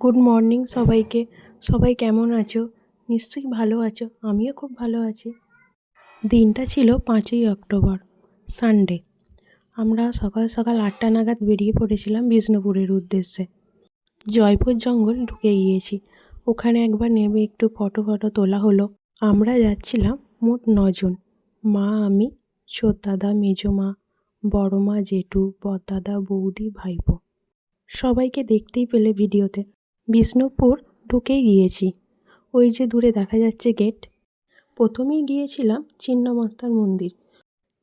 Good morning সবাইকে। সবাই কেমন আছো? নিশ্চয়ই ভালো আছো। আমিও খুব ভালো আছি। দিনটা ছিল পাঁচই অক্টোবর সানডে আমরা সকাল সকাল আটটা নাগাদ বেরিয়ে পড়েছিলাম বিষ্ণুপুরের উদ্দেশ্যে। জয়পুর জঙ্গল ঢুকে গিয়েছি। ওখানে একবার নেমে একটু ফটো ফটো তোলা হলো। আমরা যাচ্ছিলাম মোট নজন। মা, আমি ছোটদাদা মেজো মা বড় মা জেঠু, বড়দাদা, বৌদি, ভাইপো। সবাইকে দেখতেই পেলে ভিডিওতে। বিষ্ণুপুর ঢুকেই গিয়েছি। ওই যে দূরে দেখা যাচ্ছে গেট। প্রথমেই গিয়েছিলাম ছিন্নমস্তার মন্দির।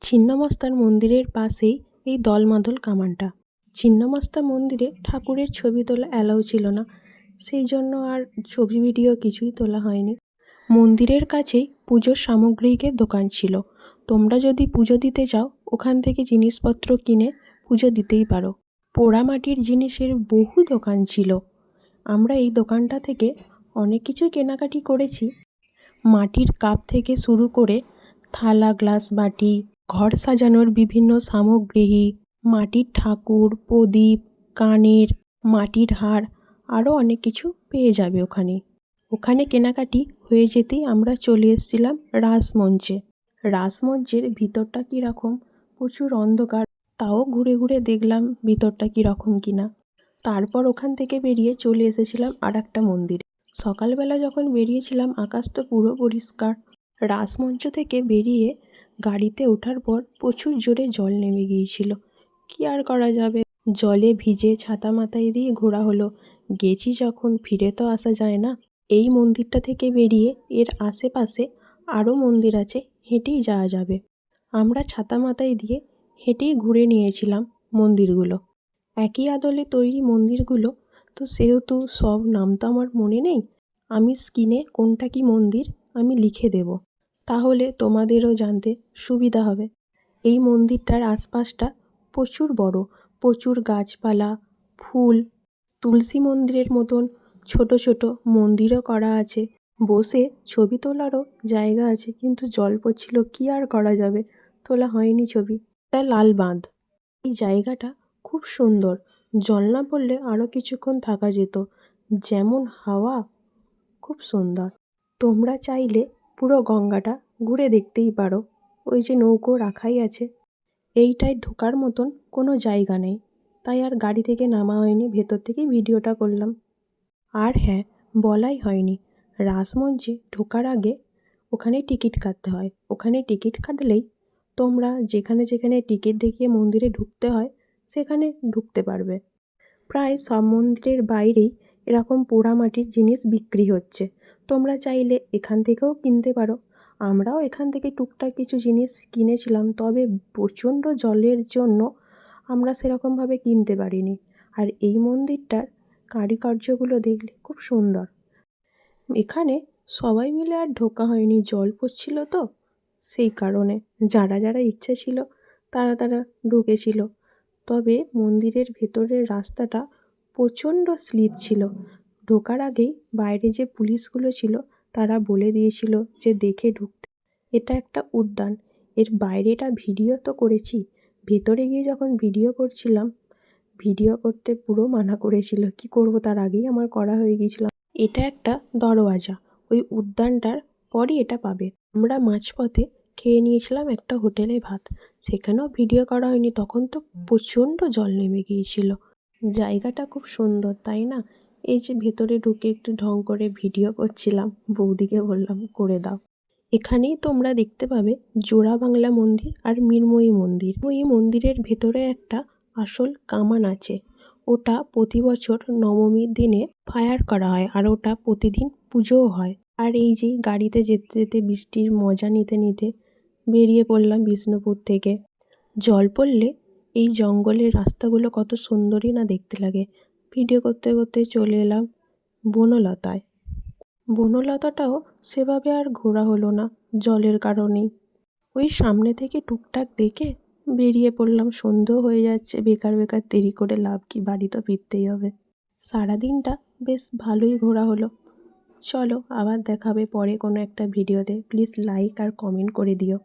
ছিন্নমস্তার মন্দিরের পাশেই এই দলমাদল কামানটা। ছিন্নমস্তা মন্দিরে ঠাকুরের ছবি তোলা অ্যালাউ ছিল না। সেই জন্য আর ছবি, ভিডিও কিছুই তোলা হয়নি। মন্দিরের কাছেই পুজোর সামগ্রীকে দোকান ছিল। তোমরা যদি পুজো দিতে চাও, ওখান থেকে জিনিসপত্র কিনে পুজো দিতেই পারো। পোড়ামাটির জিনিসের বহু দোকান ছিল। আমরা এই দোকানটা থেকে অনেক কিছুই কেনাকাটি করেছি। মাটির কাপ থেকে শুরু করে থালা, গ্লাস, বাটি, ঘর সাজানোর বিভিন্ন সামগ্রী, মাটির ঠাকুর, প্রদীপ, কানের, মাটির হার, আরও অনেক কিছু পেয়ে যাবে ওখানে। ওখানে কেনাকাটি হয়ে যেতেই আমরা চলে এসেছিলাম রাসমঞ্চে। রাসমঞ্চের ভিতরটা কীরকম? প্রচুর অন্ধকার। তাও ঘুরে ঘুরে দেখলাম ভিতরটা কীরকম কিনা। তারপর ওখান থেকে বেরিয়ে চলে এসেছিলাম আর একটা মন্দিরে। সকালবেলা যখন বেরিয়েছিলাম, আকাশ তো পুরো পরিষ্কার। রাসমঞ্চ থেকে বেরিয়ে গাড়িতে ওঠার পর প্রচুর জোরে জল নেমে গিয়েছিল। কি আর করা যাবে? জলে ভিজে ছাতা মাথায় দিয়ে ঘোরা হলো। গেছি যখন, ফিরে তো আসা যায় না। এই মন্দিরটা থেকে বেরিয়ে এর আশেপাশে আরও মন্দির আছে, হেঁটেই যাওয়া যাবে। আমরা ছাতা মাথায় দিয়ে হেঁটেই ঘুরে নিয়েছিলাম মন্দিরগুলো। একই আদলে তৈরি মন্দিরগুলো? তো সেহেতু সব নাম তো আমার মনে নেই। আমি স্ক্রিনে কোনটা কী মন্দির আমি লিখে দেব। তাহলে তোমাদেরও জানতে সুবিধা হবে। এই মন্দিরটার আশপাশটা প্রচুর বড়, প্রচুর গাছপালা, ফুল, তুলসী মন্দিরের মতন ছোট ছোট মন্দিরও করা আছে। বসে ছবি তোলারও জায়গা আছে, কিন্তু জল পড়ছিল, কী আর করা যাবে? তোলা হয়নি ছবি। এটা লাল বাঁধ। এই জায়গাটা খুব সুন্দর। জল না পড়লে আরও কিছুক্ষণ থাকা যেত। যেমন হাওয়া, খুব সুন্দর। তোমরা চাইলে পুরো গঙ্গাটা ঘুরে দেখতেই পারো। ওই যে নৌকো রাখাই আছে। এইটায় ঢোকার মতন কোনো জায়গা নেই। তাই আর গাড়ি থেকে নামা হয়নি, ভেতর থেকেই ভিডিওটা করলাম। আর হ্যাঁ বলাই হয়নি। রাসমঞ্চে ঢোকার আগে ওখানে টিকিট কাটতে হয়। ওখানে টিকিট কাটলেই তোমরা যেখানে যেখানে টিকিট দেখিয়ে মন্দিরে ঢুকতে হয় সেখানে ঢুকতে পারবে। প্রায় সব মন্দিরের বাইরেই এরকম পোড়ামাটির জিনিস বিক্রি হচ্ছে। তোমরা চাইলে এখান থেকেও কিনতে পারো। আমরাও এখান থেকে টুকটাক কিছু জিনিস কিনেছিলাম, তবে প্রচণ্ড জলের জন্য আমরা সেরকমভাবে কিনতে পারিনি। আর এই মন্দিরটার কারুকার্যগুলো দেখলে খুব সুন্দর। এখানে সবাই মিলে আর ঢোকা হয়নি, জল পড়ছিল তো। সেই কারণে যারা যারা ইচ্ছা ছিল, তারা তারা ঢুকেছিল। তবে মন্দিরের ভেতরের রাস্তাটা প্রচণ্ড স্লিপ ছিল। ঢোকার আগেই বাইরে যে পুলিশগুলো ছিল, তারা বলে দিয়েছিল যে দেখে ঢুকতে। এটা একটা উদ্যান। এর বাইরেটা ভিডিও তো করেছি। ভেতরে গিয়ে যখন ভিডিও করছিলাম, ভিডিও করতে পুরো মানা করেছিল। কি করব, তার আগেই আমার করা হয়ে গিয়েছিল। এটা একটা দরওয়াজা। ওই উদ্যানটার পরই এটা পাবে। আমরা মাঝপথে খেয়ে নিয়েছিলাম একটা হোটেলে ভাত। সেখানেও ভিডিও করা হয়নি, তখন তো প্রচণ্ড জল নেমে গিয়েছিল। জায়গাটা খুব সুন্দর, তাই না? এই যে ভেতরে ঢুকে একটু ঢং করে ভিডিও করছিলাম, বৌদিকে বললাম, করে দাও। এখানেই তোমরা দেখতে পাবে জোড়া বাংলা মন্দির আর মৃন্ময়ী মন্দির। ওই মন্দিরের ভেতরে একটা আসল কামান আছে। ওটা প্রতি বছর নবমীর দিনে ফায়ার করা হয় আর ওটা প্রতিদিন পুজোও হয়। আর এই যে গাড়িতে যেতে যেতে বৃষ্টির মজা নিতে নিতে বেরিয়ে পড়লাম বিষ্ণুপুর থেকে। জল পড়লে এই জঙ্গলের রাস্তাগুলো কত সুন্দরই না দেখতে লাগে। ভিডিও করতে করতে চলে এলাম বনলতায়। বনলতাটাও সেভাবে আর ঘোরা হলো না জলের কারণেই। ওই সামনে থেকে টুকটাক দেখে বেরিয়ে পড়লাম সন্ধেও হয়ে যাচ্ছে বেকার বেকার দেরি করে লাভ কি, বাড়ি তো ফিরতেই হবে। সারাদিনটা বেশ ভালোই ঘোরা হলো। চলো আবার দেখাবে পরে কোনো একটা ভিডিওতে। প্লিজ লাইক আর কমেন্ট করে দিও।